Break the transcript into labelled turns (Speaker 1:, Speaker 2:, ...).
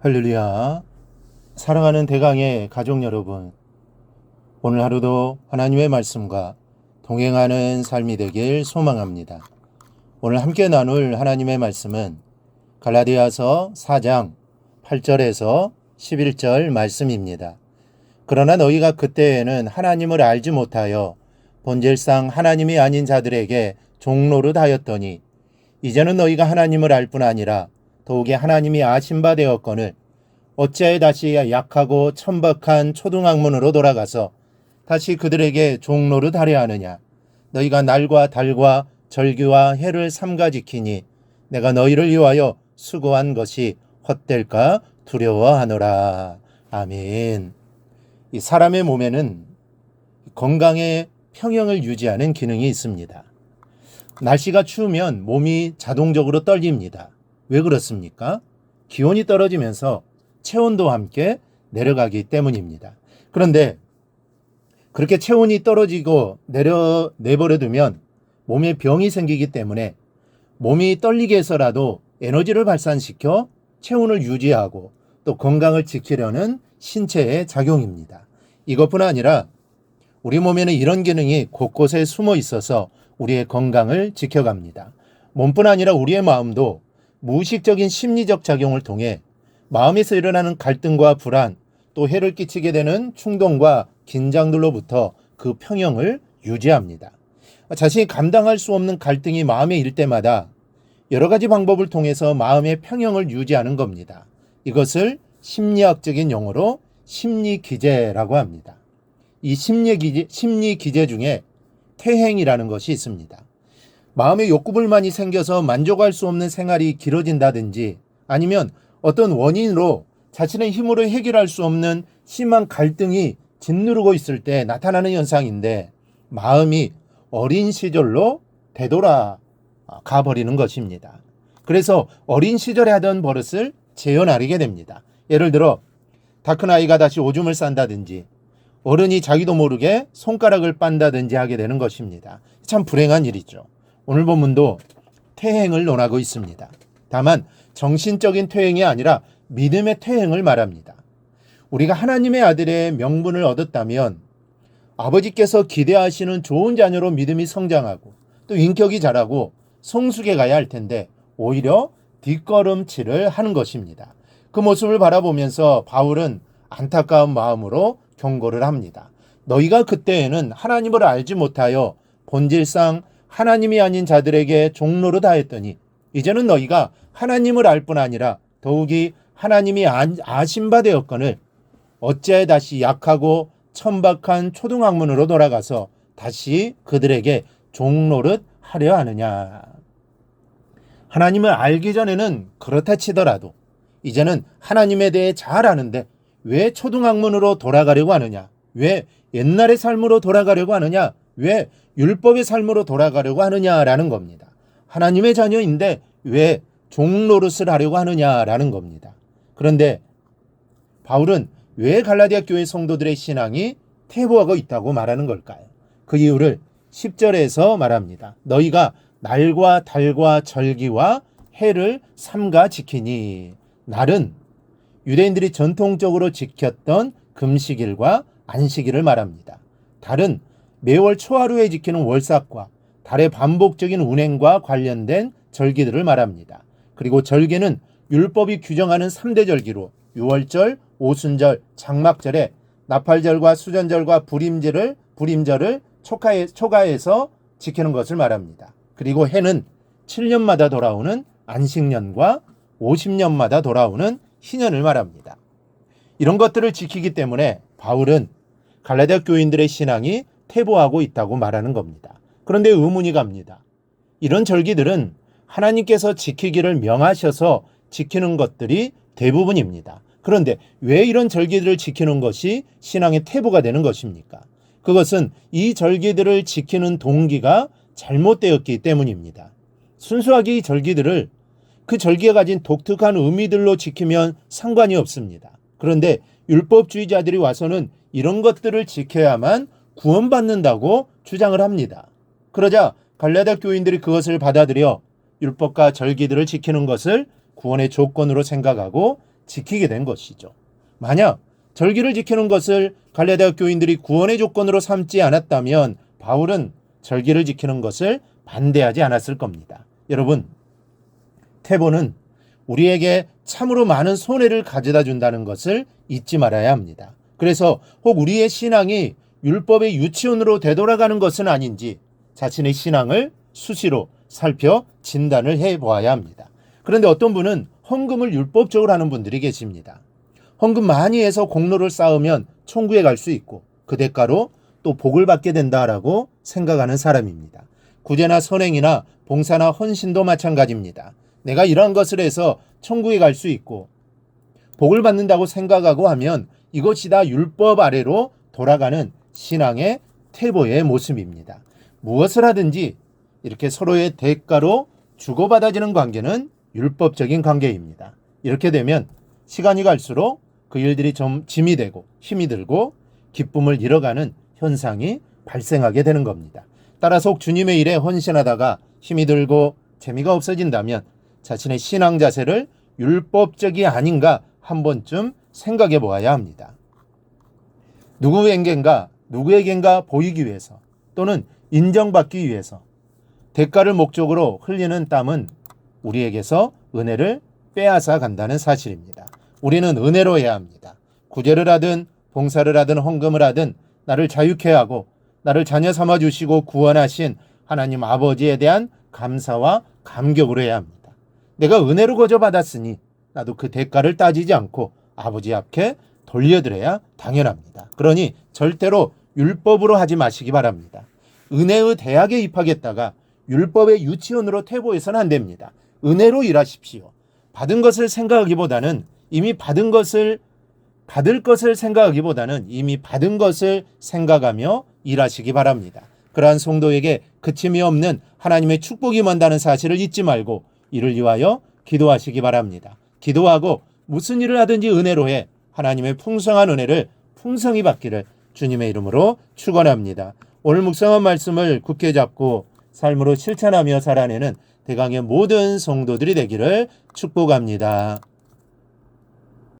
Speaker 1: 할렐루야. 사랑하는 대강의 가족 여러분. 오늘 하루도 하나님의 말씀과 동행하는 삶이 되길 소망합니다. 오늘 함께 나눌 하나님의 말씀은 갈라디아서 4장 8절에서 11절 말씀입니다. 그러나 너희가 그때에는 하나님을 알지 못하여 본질상 하나님이 아닌 자들에게 종로를 하였더니 이제는 너희가 하나님을 알 뿐 아니라 더욱이 하나님이 아신 바 되었거늘 어찌하여 다시 약하고 천박한 초등학문으로 돌아가서 다시 그들에게 종로를 하려 하느냐 너희가 날과 달과 절기와 해를 삼가 지키니 내가 너희를 위하여 수고한 것이 헛될까 두려워하노라 아멘 이 사람의 몸에는 건강의 평형을 유지하는 기능이 있습니다. 날씨가 추우면 몸이 자동적으로 떨립니다. 왜 그렇습니까? 기온이 떨어지면서 체온도 함께 내려가기 때문입니다. 그런데 그렇게 체온이 떨어지고 내려 내버려 두면 몸에 병이 생기기 때문에 몸이 떨리게 해서라도 에너지를 발산시켜 체온을 유지하고 또 건강을 지키려는 신체의 작용입니다. 이것뿐 아니라 우리 몸에는 이런 기능이 곳곳에 숨어 있어서 우리의 건강을 지켜갑니다. 몸뿐 아니라 우리의 마음도 무의식적인 심리적 작용을 통해 마음에서 일어나는 갈등과 불안, 또 해를 끼치게 되는 충동과 긴장들로부터 그 평형을 유지합니다. 자신이 감당할 수 없는 갈등이 마음에 일 때마다 여러 가지 방법을 통해서 마음의 평형을 유지하는 겁니다. 이것을 심리학적인 용어로 심리 기제라고 합니다. 이 심리 기제, 심리 기제 중에 퇴행이라는 것이 있습니다. 마음의 욕구불만이 생겨서 만족할 수 없는 생활이 길어진다든지 아니면 어떤 원인으로 자신의 힘으로 해결할 수 없는 심한 갈등이 짓누르고 있을 때 나타나는 현상인데 마음이 어린 시절로 되돌아 가버리는 것입니다. 그래서 어린 시절에 하던 버릇을 재현하게 됩니다. 예를 들어 다큰 아이가 다시 오줌을 싼다든지 어른이 자기도 모르게 손가락을 빤다든지 하게 되는 것입니다. 참 불행한 일이죠. 오늘 본문도 퇴행을 논하고 있습니다. 다만 정신적인 퇴행이 아니라 믿음의 퇴행을 말합니다. 우리가 하나님의 아들의 명분을 얻었다면 아버지께서 기대하시는 좋은 자녀로 믿음이 성장하고 또 인격이 자라고 성숙해 가야 할 텐데 오히려 뒷걸음질을 하는 것입니다. 그 모습을 바라보면서 바울은 안타까운 마음으로 경고를 합니다. 너희가 그때에는 하나님을 알지 못하여 본질상 하나님이 아닌 자들에게 종로를 다했더니 이제는 너희가 하나님을 알 뿐 아니라 더욱이 하나님이 아신 바 되었거늘 어찌하여 다시 약하고 천박한 초등학문으로 돌아가서 다시 그들에게 종로를 하려 하느냐. 하나님을 알기 전에는 그렇다 치더라도 이제는 하나님에 대해 잘 아는데 왜 초등학문으로 돌아가려고 하느냐? 왜 옛날의 삶으로 돌아가려고 하느냐? 왜 율법의 삶으로 돌아가려고 하느냐라는 겁니다. 하나님의 자녀인데 왜 종노릇을 하려고 하느냐라는 겁니다. 그런데 바울은 왜 갈라디아 교회 성도들의 신앙이 퇴보하고 있다고 말하는 걸까요? 그 이유를 10절에서 말합니다. 너희가 날과 달과 절기와 해를 삼가 지키니 날은 유대인들이 전통적으로 지켰던 금식일과 안식일을 말합니다. 달은 매월 초하루에 지키는 월삭과 달의 반복적인 운행과 관련된 절기들을 말합니다. 그리고 절기는 율법이 규정하는 3대 절기로 6월절, 오순절, 장막절에 나팔절과 수전절과 불임절을 불임절을 초가해, 초가해서 지키는 것을 말합니다. 그리고 해는 7년마다 돌아오는 안식년과 50년마다 돌아오는 희년을 말합니다. 이런 것들을 지키기 때문에 바울은 갈라디아 교인들의 신앙이 퇴보하고 있다고 말하는 겁니다. 그런데 의문이 갑니다. 이런 절기들은 하나님께서 지키기를 명하셔서 지키는 것들이 대부분입니다. 그런데 왜 이런 절기들을 지키는 것이 신앙의 퇴보가 되는 것입니까? 그것은 이 절기들을 지키는 동기가 잘못되었기 때문입니다. 순수하게 이 절기들을 그 절기가 가진 독특한 의미들로 지키면 상관이 없습니다. 그런데 율법주의자들이 와서는 이런 것들을 지켜야만 구원받는다고 주장을 합니다. 그러자 갈라디아 교인들이 그것을 받아들여 율법과 절기들을 지키는 것을 구원의 조건으로 생각하고 지키게 된 것이죠. 만약 절기를 지키는 것을 갈라디아 교인들이 구원의 조건으로 삼지 않았다면 바울은 절기를 지키는 것을 반대하지 않았을 겁니다. 여러분, 태보는 우리에게 참으로 많은 손해를 가져다 준다는 것을 잊지 말아야 합니다. 그래서 혹 우리의 신앙이 율법의 유치원으로 되돌아가는 것은 아닌지 자신의 신앙을 수시로 살펴 진단을 해 보아야 합니다. 그런데 어떤 분은 헌금을 율법적으로 하는 분들이 계십니다. 헌금 많이 해서 공로를 쌓으면 천국에 갈 수 있고 그 대가로 또 복을 받게 된다라고 생각하는 사람입니다. 구제나 선행이나 봉사나 헌신도 마찬가지입니다. 내가 이러한 것을 해서 천국에 갈 수 있고 복을 받는다고 생각하고 하면 이것이 다 율법 아래로 돌아가는 신앙의 태보의 모습입니다. 무엇을 하든지 이렇게 서로의 대가로 주고받아지는 관계는 율법적인 관계입니다. 이렇게 되면 시간이 갈수록 그 일들이 좀 짐이 되고 힘이 들고 기쁨을 잃어가는 현상이 발생하게 되는 겁니다. 따라서 혹 주님의 일에 헌신하다가 힘이 들고 재미가 없어진다면 자신의 신앙 자세를 율법적이 아닌가 한 번쯤 생각해 보아야 합니다. 누구에겐가 누구에겐가 보이기 위해서 또는 인정받기 위해서 대가를 목적으로 흘리는 땀은 우리에게서 은혜를 빼앗아 간다는 사실입니다. 우리는 은혜로 해야 합니다. 구제를 하든 봉사를 하든 헌금을 하든 나를 자유케 하고 나를 자녀 삼아 주시고 구원하신 하나님 아버지에 대한 감사와 감격으로 해야 합니다. 내가 은혜로 거저 받았으니 나도 그 대가를 따지지 않고 아버지 앞에 돌려드려야 당연합니다. 그러니 절대로 율법으로 하지 마시기 바랍니다. 은혜의 대학에 입학했다가 율법의 유치원으로 퇴보해서는 안 됩니다. 은혜로 일하십시오. 받은 것을 생각하기보다는 이미 받은 것을 받을 것을 생각하기보다는 이미 받은 것을 생각하며 일하시기 바랍니다. 그러한 성도에게 그침이 없는 하나님의 축복이 만다는 사실을 잊지 말고 이를 위하여 기도하시기 바랍니다. 기도하고 무슨 일을 하든지 은혜로 해 하나님의 풍성한 은혜를 풍성히 받기를 주님의 이름으로 축원합니다. 오늘 묵상한 말씀을 굳게 잡고 삶으로 실천하며 살아내는 대강의 모든 성도들이 되기를 축복합니다.